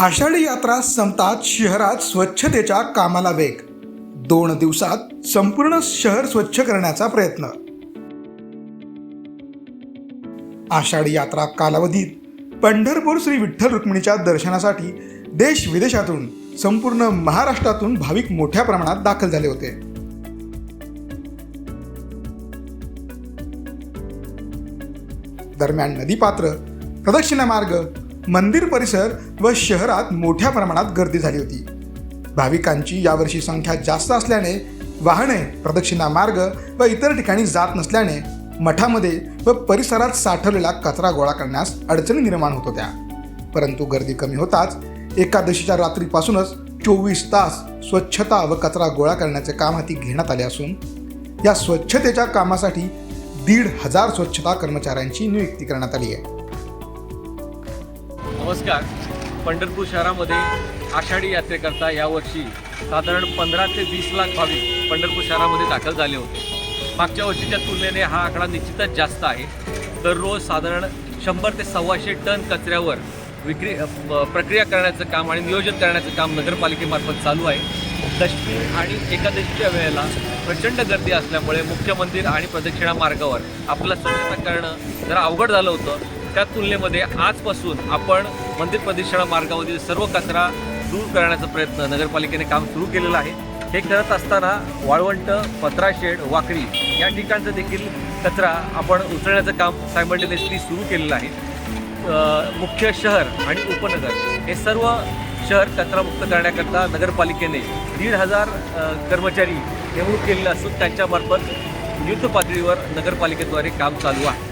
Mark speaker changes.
Speaker 1: आषाढी यात्रा संपतात शहरात स्वच्छतेच्या कामाला वेग. दोन दिवसात संपूर्ण शहर स्वच्छ करण्याचा प्रयत्न. आषाढी यात्रा कालावधीत पंढरपूर श्री विठ्ठल रुक्मिणीच्या दर्शनासाठी देश विदेशातून संपूर्ण महाराष्ट्रातून भाविक मोठ्या प्रमाणात दाखल झाले होते. दरम्यान नदीपात्र प्रदक्षिणा मार्ग मंदिर परिसर व शहरात मोठ्या प्रमाणात गर्दी झाली होती. भाविकांची यावर्षी संख्या जास्त असल्याने वाहने प्रदक्षिणा मार्ग व इतर ठिकाणी जात नसल्याने मठामध्ये व परिसरात साठवलेला कचरा गोळा करण्यास अडचणी निर्माण होत होत्या. परंतु गर्दी कमी होताच एकादशीच्या रात्रीपासूनच चोवीस तास स्वच्छता व कचरा गोळा करण्याचे काम हाती घेण्यात आले असून या स्वच्छतेच्या कामासाठी दीड हजार स्वच्छता कर्मचाऱ्यांची नियुक्ती करण्यात आली आहे.
Speaker 2: नमस्कार. पंढरपूर शहरामध्ये आषाढी यात्रेकरता यावर्षी साधारण पंधरा ते वीस लाख भाविक पंढरपूर शहरामध्ये दाखल झाले होते. मागच्या वर्षीच्या तुलनेने हा आकडा निश्चितच जास्त आहे. दररोज साधारण शंभर ते सव्वाशे टन कचऱ्यावर विक्री प्रक्रिया करण्याचं काम आणि नियोजन करण्याचं काम नगरपालिकेमार्फत चालू आहे. दशमी आणि एकादशीच्या वेळेला प्रचंड गर्दी असल्यामुळे मुख्य मंदिर आणि प्रदक्षिणा मार्गावर आपलं स्वच्छता करणं जरा अवघड झालं होतं. त्या तुलनेमध्ये आजपासून आपण मंदिर प्रदक्षिणा मार्गावरील सर्व कचरा दूर करण्याचा प्रयत्न नगरपालिकेने काम सुरू केलेलं आहे. हे करत असताना वाळवंट पत्राशेड वाकडी या ठिकाणचं देखील कचरा आपण उचलण्याचं काम सायमल्टेनियसली सुरू केलेलं आहे. मुख्य शहर आणि उपनगर हे सर्व शहर कचरामुक्त करण्याकरता नगरपालिकेने दीड हजार कर्मचारी नेमणूक केलेले असून त्यांच्यामार्फत युद्ध पातळीवर नगरपालिकेद्वारे काम चालू आहे.